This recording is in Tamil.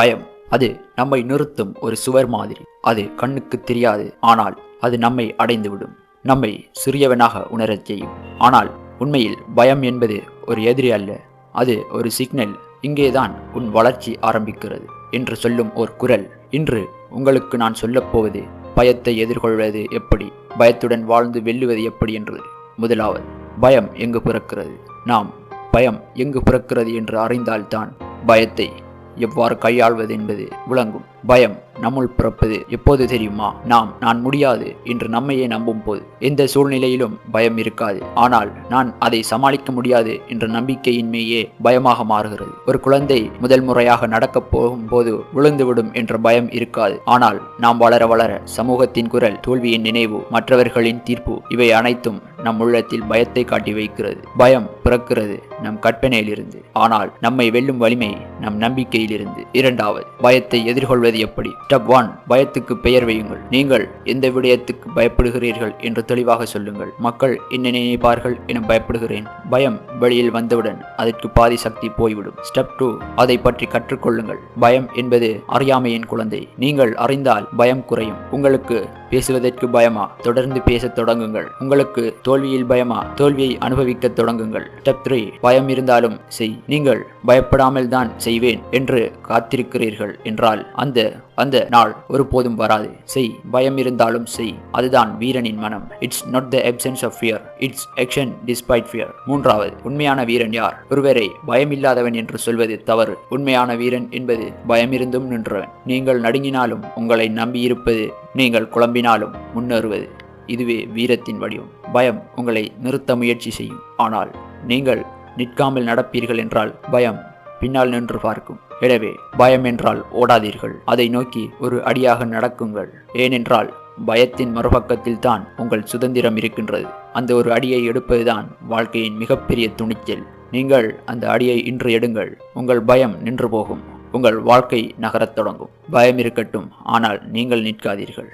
பயம். அது நம்மை நிறுத்தும் ஒரு சுவர் மாதிரி. அது கண்ணுக்கு தெரியாது. ஆனால் அது நம்மை அடைந்துவிடும். நம்மை சிறியவனாக உணரச் செய்யும். ஆனால் உண்மையில் பயம் என்பது ஒரு எதிரி அல்ல. அது ஒரு சிக்னல். இங்கேதான் உன் வளர்ச்சி ஆரம்பிக்கிறது என்று சொல்லும் ஒரு குரல். இன்று உங்களுக்கு நான் சொல்லப்போவது பயத்தை எதிர்கொள்வது எப்படி? பயத்துடன் வாழ்ந்து வெல்லுவது எப்படி என்று முதலாவது பயம் எங்கு பிறக்கிறது? நாம் பயம் எங்கு பிறக்கிறது என்று அறிந்தால்தான் பயத்தை எவ்வாறு கையாள்வது என்பது விளங்கும். பயம். நம்முள் பிறப்பது எப்போது தெரியுமா? நாம் நான் முடியாது என்று நம்மையே நம்பும் போது எந்த சூழ்நிலையிலும் பயம் இருக்காது. ஆனால் நான் அதை சமாளிக்க முடியாது என்ற நம்பிக்கையின்மையே பயமாக மாறுகிறது. ஒரு குழந்தை முதல் முறையாக நடக்கப் போகும்போது விழுந்துவிடும் என்ற பயம் இருக்காது. ஆனால் நாம் வளர வளர சமூகத்தின் குரல் தோல்வியின் நினைவு மற்றவர்களின் தீர்ப்பு இவை அனைத்தும் நம் உள்ளத்தில் பயத்தை காட்டி வைக்கிறது. பயம் பிறக்கிறது நம் கற்பனையிலிருந்து. ஆனால் நம்மை வெல்லும் வலிமை நம் நம்பிக்கையிலிருந்து. இரண்டாவது பயத்தை எதிர்கொள்வது எப்படி? ஸ்டெப் ஒன் பயத்துக்கு பெயர் வையுங்கள். நீங்கள் எந்த விடயத்துக்கு பயப்படுகிறீர்கள் என்று தெளிவாக சொல்லுங்கள். மக்கள் என்ன நினைப்பார்கள் என பயப்படுகிறேன். பயம் வெளியில் வந்தவுடன் அதற்கு பாதி சக்தி போய்விடும். ஸ்டெப் டூ அதை பற்றி கற்றுக்கொள்ளுங்கள். பயம் என்பது அறியாமையின் குழந்தை. நீங்கள் அறிந்தால் பயம் குறையும். உங்களுக்கு பேசுவதற்கு பயமா? தொடர்ந்து பேசத் தொடங்குங்கள். உங்களுக்கு தோல்வியில் பயமா? தோல்வியை அனுபவிக்க தொடங்குங்கள். ஸ்டெப் த்ரீ பயம் இருந்தாலும் செய். நீங்கள் பயப்படாமல் தான் செய்வேன் என்று காத்திருக்கிறீர்கள் என்றால் அந்த அந்த நாள் ஒருபோதும் வராது. செய். பயம் இருந்தாலும் செய். அதுதான் வீரனின் மனம். It's not the absence of fear it's action despite fear மூன்றாவது உண்மையான வீரன் யார்? ஒருவரை பயமில்லாதவன் என்று சொல்வது தவறு. உண்மையான வீரன் என்பது பயமிருந்தும் நின்றவன். நீங்கள் நடுங்கினாலும் உங்களை நம்பியிருப்பது நீங்கள் குழம்பினாலும் முன்னேறுவது இதுவே வீரத்தின் வடிவம். பயம் உங்களை நிறுத்த முயற்சி செய்யும். ஆனால் நீங்கள் நிற்காமல் நடப்பீர்கள் என்றால் பயம் பின்னால் நின்று பார்க்கும். எனவே பயம் என்றால் ஓடாதீர்கள். அதை நோக்கி ஒரு அடியாக நடக்குங்கள். ஏனென்றால் பயத்தின் மறுபக்கத்தில் தான் உங்கள் சுதந்திரம் இருக்கின்றது. அந்த ஒரு அடியை எடுப்பதுதான் வாழ்க்கையின் மிகப்பெரிய துணிச்சல். நீங்கள் அந்த அடியை இன்று எடுங்கள். உங்கள் பயம் நின்று போகும். உங்கள் வாழ்க்கை நகரத் தொடங்கும். பயம் இருக்கட்டும். ஆனால் நீங்கள் நிற்காதீர்கள்.